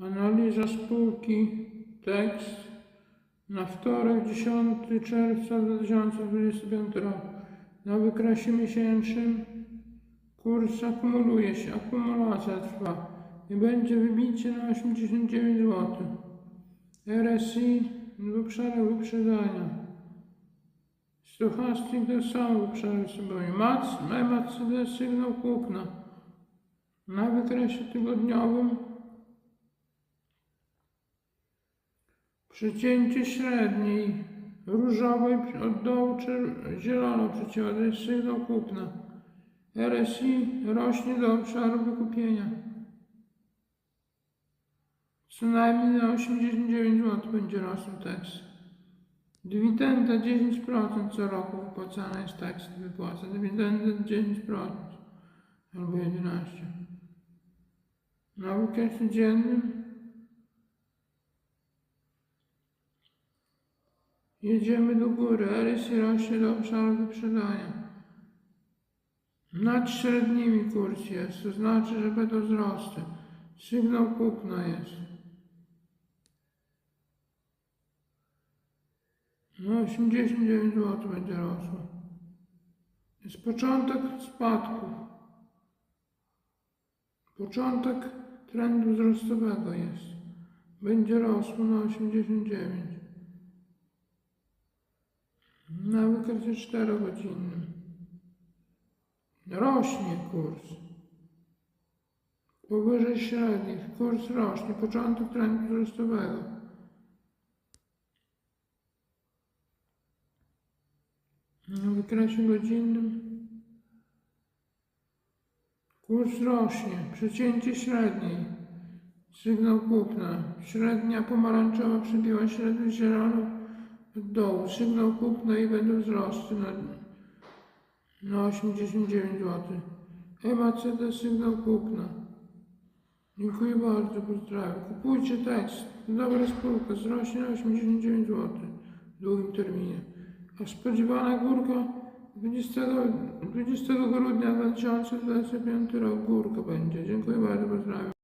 Analiza spółki tekst na wtorek 10 czerwca 2025 roku. Na wykresie miesięcznym kurs akumuluje się, akumulacja trwa i będzie wybicie na 89 zł. RSI w obszarach wyprzedania. Stochastic to samo w sobie. MAC, MACD sygnał kupna. Na wykresie tygodniowym Przecięcie średniej różowej od dołu zielono jest sygnał kupna. RSI rośnie do obszaru wykupienia. Co najmniej na 89 zł będzie rosł tekst. Dywidenda 10% co roku wypłacana jest tekst wypłaca. Dywidenda 10% albo 11%. Na wykresie dziennym Jedziemy do góry, RSI rośnie do obszaru wyprzedania. Nad średnimi kurs jest, to znaczy, że będą wzrosty. Sygnał kupna jest. No 89 zł będzie rosło. Jest początek spadków. Początek trendu wzrostowego jest. Będzie rosło na 89. Na wykresie 4 godzinnym. Rośnie kurs. Powyżej średnich kurs rośnie. Początek trendu wzrostowego. Na wykresie godzinnym kurs rośnie. Przecięcie średniej. Sygnał kupna. Średnia pomarańczowa przebiła średnią zieloną dołu. Sygnał kupna i będą wzrosty na, na 89 zł. EMACD sygnał kupna. Dziękuję bardzo, pozdrawiam. Kupujcie tekst. Dobra spółka, wzrośnie na 89 zł w długim terminie. A spodziewana górka 20, 20 grudnia 2025 rok górka będzie. Dziękuję bardzo, pozdrawiam.